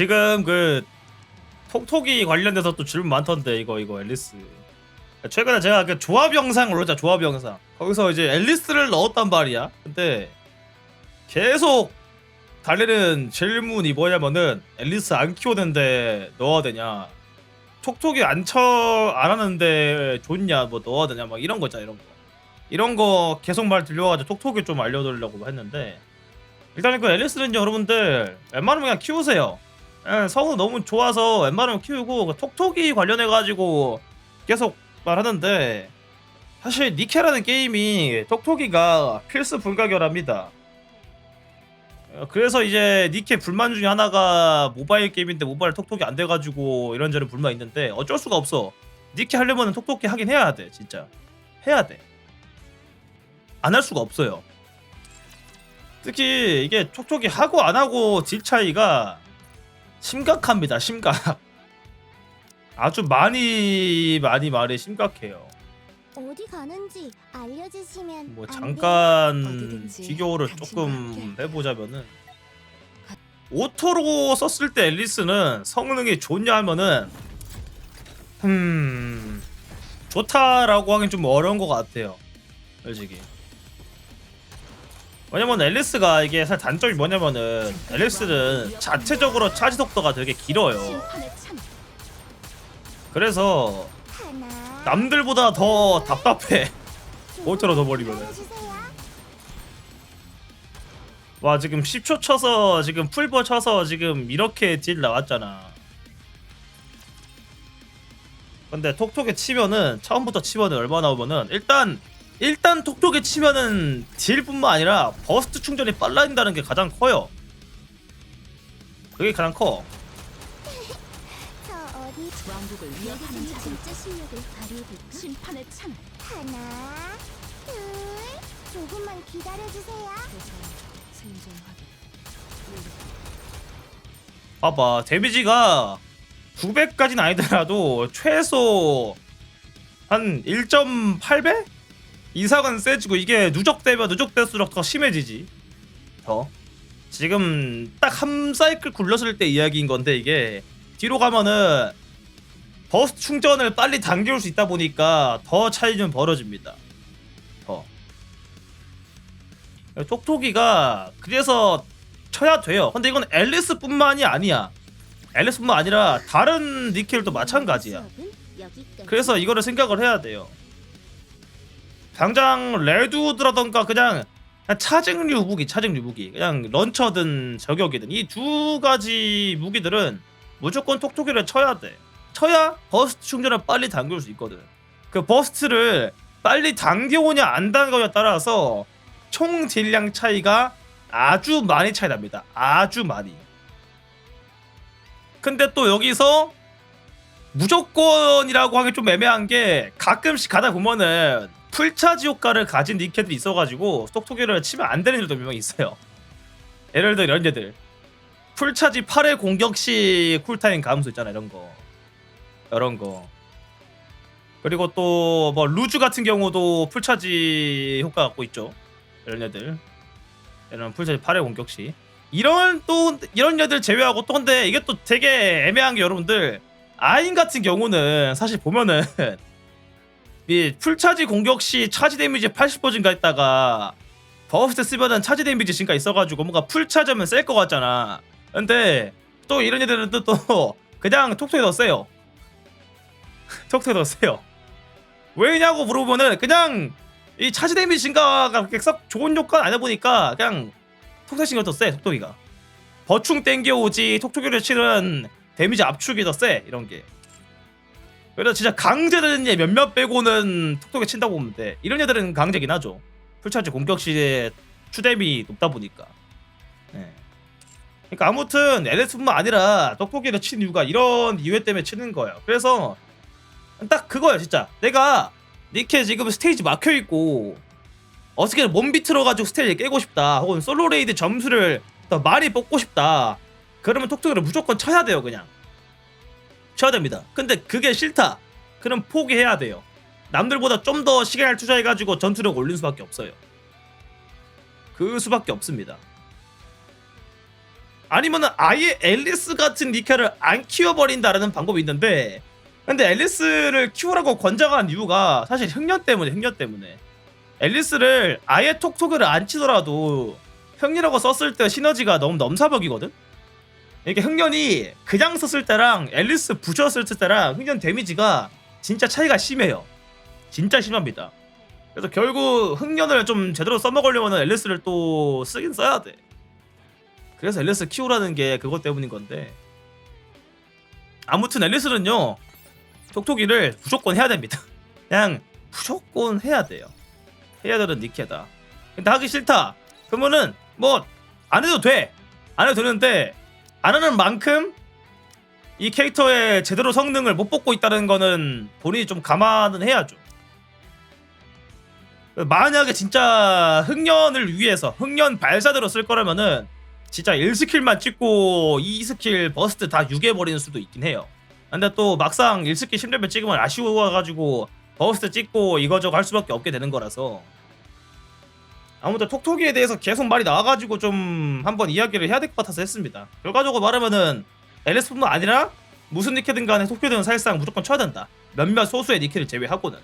지금 그 톡톡이 관련돼서 또 질문 많던데 이거 이거 앨리스. 최근에 제가 그 조합 영상 올렸자 조합 영상. 거기서 이제 앨리스를 넣었단 말이야. 근데 계속 달리는 질문이 뭐냐면은 앨리스 안 키우는데 넣어야 되냐. 톡톡이 안쳐안 하는데 좋냐 뭐 넣어야 되냐 막 이런 거 있잖아 이런 거. 이런 거 계속 말 들려가지고 톡톡이 좀 알려드리려고 했는데 일단은 그 앨리스는 여러분들 웬만하면 그냥 키우세요 예, 성우 너무 좋아서 웬만하면 키우고 그 톡톡이 관련해 가지고 계속 말하는데 사실 니케라는 게임이 톡톡이가 필수 불가결합니다. 어, 그래서 이제 니케 불만 중에 하나가 모바일 게임인데 모바일 톡톡이 안 돼가지고 이런저런 불만 있는데 어쩔 수가 없어. 니케 하려면 톡톡이 하긴 해야 돼 진짜. 해야 돼. 안 할 수가 없어요. 특히 이게 톡톡이 하고 안 하고 딜 차이가 심각합니다 심각. 아주 많이 많이 말이 심각해요. 어디 가는지 알려주시면 뭐 안 잠깐 어디든지 비교를 당신과 조금. 해보자면은 오토로 썼을 때 앨리스는 성능이 좋냐 하면은 음 좋다라고 하긴 좀 어려운 것 같아요 솔직히 왜냐면 앨리스가 이게 사실 단점이 뭐냐면은 앨리스는 자체적으로 차지 속도가 되게 길어요. 그래서 남들보다 더 답답해. 오토로 넣어버리면은. 와 지금 10초 쳐서 지금 풀버 쳐서 지금 이렇게 딜 나왔잖아. 근데 톡톡에 치면은 처음부터 치면은 얼마 나오면은 일단 일단 톡톡에 치면은 딜뿐만 아니라 버스트 충전이 빨라진다는 게 가장 커요 그게 가장 커 하나 둘 조금만 기다려주세요. 봐봐 데미지가 900까지는 아니더라도 최소 한 1.8배 이상은 세지고 이게 누적되면 누적될수록 더 심해지지 더 지금 딱 한 사이클 굴렀을 때 이야기인 건데 이게 뒤로 가면은 버스 충전을 빨리 당겨올 수 있다 보니까 더 차이 좀 벌어집니다 더 톡톡이가 그래서 쳐야 돼요 근데 이건 앨리스뿐만이 아니야 앨리스뿐만 아니라 다른 니켈도 마찬가지야. 그래서 이거를 생각을 해야 돼요. 당장 레드우드라던가 그냥 차징류 무기, 차징류 무기, 그냥 런처든 저격이든 이 두 가지 무기들은 무조건 톡톡이를 쳐야 돼. 쳐야 버스트 충전을 빨리 당길 수 있거든. 그 버스트를 빨리 당겨오냐 안 당겨오냐에 따라서 총 딜량 차이가 아주 많이 차이 납니다. 아주 많이. 근데 또 여기서 무조건이라고 하기 좀 애매한 게 가끔씩 가다 보면은 풀차지 효과를 가진 니케들이 있어가지고 톡톡이를 치면 안 되는 일도 분명히 있어요. 예를 들어 이런 애들. 풀차지 8회 공격 시 쿨타임 감소 있잖아 이런 거. 이런 거. 그리고 또 뭐 루즈 같은 경우도 풀차지 효과 갖고 있죠. 이런 애들. 이런 풀차지 8회 공격 시. 이런 또 이런 애들 제외하고 또 근데 이게 또 되게 애매한 게 여러분들. 아인 같은 경우는 사실 보면은 이 풀차지 공격 시 차지 데미지 80% 증가했다가 버스트 쓰면은 차지 데미지 증가 있어가지고 뭔가 풀차지하면 셀 것 같잖아. 근데 또 이런 애들은 또, 또 그냥 톡톡이 더 세요. 톡톡이 더 세요. 왜냐고 물어보면은 그냥 이 차지 데미지 증가가 그렇게 썩 좋은 효과는 아니다 보니까 그냥 톡톡이가 더 세, 톡톡이가. 버충 땡겨오지 톡톡이를 치는 데미지 압축이 더 세 이런 게 그래서 진짜 강제는 얘 몇몇 빼고는 톡톡에 친다고 보면 돼. 이런 애들은 강제긴 하죠. 풀차지 공격 시에 추뎀이 높다 보니까. 예. 그러니까 아무튼 LS뿐만 아니라 톡톡이를 치는 이유가 이런 이유 때문에 치는 거예요. 그래서 딱 그거예요 진짜. 내가 니케 지금 스테이지 막혀 있고 어떻게든 몸 비틀어가지고 스테이지 깨고 싶다. 혹은 솔로 레이드 점수를 더 많이 뽑고 싶다. 그러면 톡톡이를 무조건 쳐야 돼요 그냥 쳐야 됩니다. 근데 그게 싫다. 그럼 포기해야 돼요. 남들보다 좀 더 시간을 투자해가지고 전투력 올린 수밖에 없어요. 그 수밖에 없습니다. 아니면은 아예 앨리스 같은 니케를 안 키워버린다라는 방법이 있는데 근데 앨리스를 키우라고 권장한 이유가 사실 흑년 때문에 흑년 때문에. 앨리스를 아예 톡톡을 안 치더라도 흑년이라고 썼을 때 시너지가 너무 넘사벽이거든 이게 흑년이 그냥 썼을 때랑 앨리스 부셨을 때랑 흑년 데미지가 진짜 차이가 심해요. 진짜 심합니다. 그래서 결국 흑년을 좀 제대로 써먹으려면 앨리스를 또 쓰긴 써야 돼. 그래서 앨리스 키우라는 게 그것 때문인 건데. 아무튼 앨리스는요 톡톡이를 무조건 해야 됩니다. 그냥 무조건 해야 돼요. 해야 되는 니케다. 근데 하기 싫다. 그러면은 뭐 안 해도 돼 안 해도 되는데 안 하는 만큼 이 캐릭터의 제대로 성능을 못 뽑고 있다는 거는 본인이 좀 감안은 해야죠. 만약에 진짜 흑년을 위해서 흑년 발사대로 쓸 거라면은 진짜 1스킬만 찍고 2스킬 버스트 다 유개버리는 수도 있긴 해요. 근데 또 막상 1스킬 10레벨 찍으면 아쉬워가지고 버스트 찍고 이거저거 할 수밖에 없게 되는 거라서 아무튼 톡톡이에 대해서 계속 말이 나와가지고 좀 한번 이야기를 해야 될 것 같아서 했습니다 결과적으로 말하면은 LS뿐만 아니라 무슨 니케든 간에 톡톡이든 사실상 무조건 쳐야 된다 몇몇 소수의 니케를 제외하고는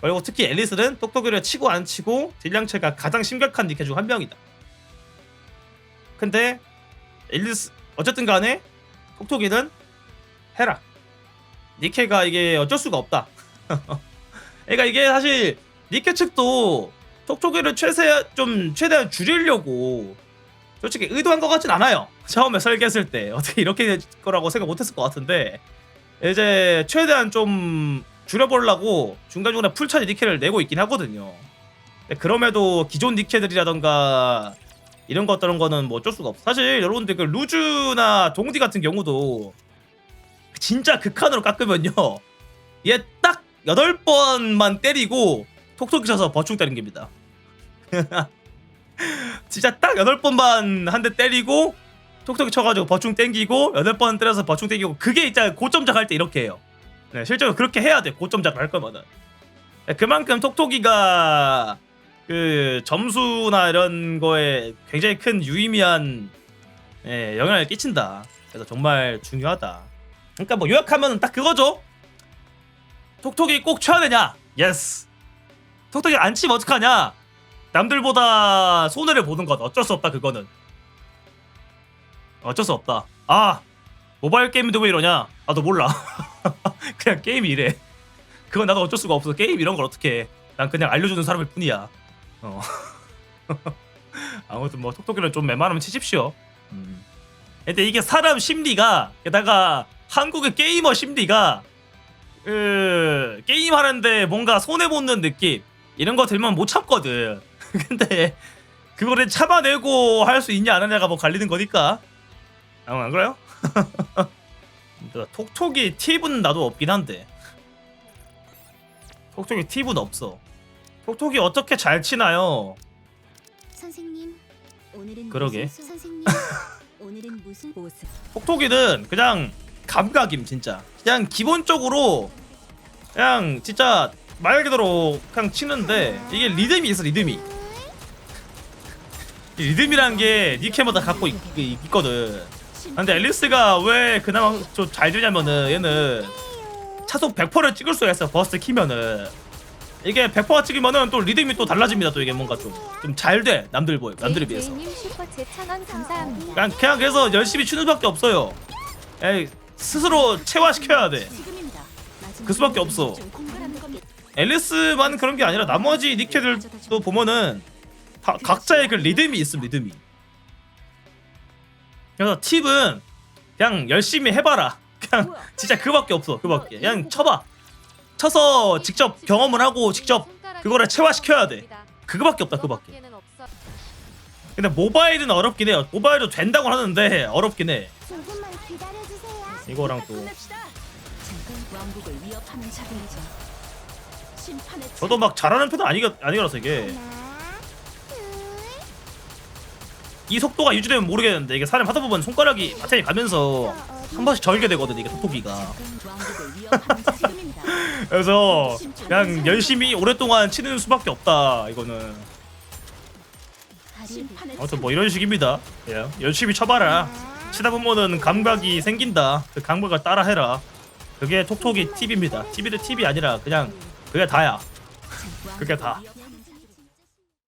그리고 특히 앨리스는 똑똑이를 치고 안 치고 딜량체가 가장 심각한 니케 중 한 명이다. 근데 앨리스 어쨌든 간에 톡톡이는 해라. 니케가 이게 어쩔 수가 없다. 그러니까 이게 사실 니케 측도 톡톡이를 최세 좀 최대한 줄이려고 솔직히 의도한 것 같진 않아요. 처음에 설계했을 때 어떻게 이렇게 될 거라고 생각 못했을 것 같은데 이제 최대한 좀 줄여보려고 중간중간에 풀차지 니케를 내고 있긴 하거든요. 그럼에도 기존 니케들이라던가 이런 것 저런 거는 뭐 어쩔 수가 없어. 사실 여러분들 그 루즈나 동디 같은 경우도 진짜 극한으로 깎으면요. 얘 딱 8번만 때리고 톡톡이 쳐서 버충 때린 겁니다. 진짜 딱 8번만 한 대 때리고 톡톡이 쳐가지고 버충 땡기고 8번 때려서 버충 땡기고 그게 진짜 고점작 할 때 이렇게 해요. 네, 실제로 그렇게 해야 돼. 고점작을 할 거면은. 네, 그만큼 톡톡이가 그 점수나 이런 거에 굉장히 큰 유의미한 예, 영향을 끼친다. 그래서 정말 중요하다. 그러니까 뭐 요약하면 딱 그거죠. 톡톡이 꼭 쳐야 되냐? 예스. 톡톡이 안 치면 어떡하냐? 남들보다 손해를 보는 것 어쩔 수 없다 그거는. 어쩔 수 없다. 아 모바일 게임인데 왜 이러냐? 나도 몰라. 그냥 게임이 이래. 그건 나도 어쩔 수가 없어. 게임 이런 걸 어떻게 해. 난 그냥 알려주는 사람일 뿐이야. 어. 아무튼 뭐 톡톡이를 좀 웬만하면 치십시오. 음. 근데 이게 사람 심리가 게다가 한국의 게이머 심리가 그 게임 하는데 뭔가 손해 보는 느낌 이런 거 들면 못 참거든. 근데 그거를 참아내고 할 수 있냐 안 하냐가 뭐 갈리는 거니까. 아, 안 그래요? 그 톡톡이 팁은 나도 없긴 한데 톡톡이 팁은 없어 톡톡이 어떻게 잘 치나요? 선생님, 오늘은 그러게. 무슨 수- 선생님, 오늘은 무슨 보스 톡톡이는 그냥 감각임 진짜 그냥 기본적으로 그냥 진짜 말 그대로 그냥 치는데 이게 리듬이 있어 리듬이 이 리듬이라는 게 니케마다 갖고 있, 거든 근데 앨리스가 왜 그나마 좀 잘 되냐면은 얘는 차속 100%를 찍을 수가 있어 버스트 키면은 이게 100%가 찍으면은 또 리듬이 또 달라집니다 또 이게 뭔가 좀 좀 잘 돼 남들 보여 남들에 비해서 감사합니다. 그냥, 그냥 그래서 열심히 추는 수밖에 없어요 에이, 스스로 체화시켜야 돼 지금입니다. 그 수밖에 없어. 앨리스만 그런 게 아니라 나머지 니케들도 보면은 다 각자의 그 리듬이 있음 리듬이. 그래서 팁은 그냥 열심히 해봐라. 그냥 진짜 그밖에 없어 그밖에. 그냥 쳐봐. 쳐서 직접 경험을 하고 직접 그거를 체화시켜야 돼. 그거밖에 없다 그밖에. 근데 모바일은 어렵긴 해요. 모바일도 된다고 하는데 어렵긴 해. 이거랑 또. 저도 막 잘하는 편은 아니가, 아니라서 이게 이 속도가 유지되면 모르겠는데 이게 사람 하다 보면 손가락이 바탕이 가면서 한 번씩 절게 되거든 이게 톡톡이가. 그래서 그냥 열심히 오랫동안 치는 수밖에 없다 이거는 아무튼 뭐 이런 식입니다. 예, 열심히 쳐봐라. 치다 보면은 감각이 생긴다. 그 감각을 따라해라. 그게 톡톡이 팁입니다. 팁이 팁이 아니라 그냥 그게 다야. 그게 다.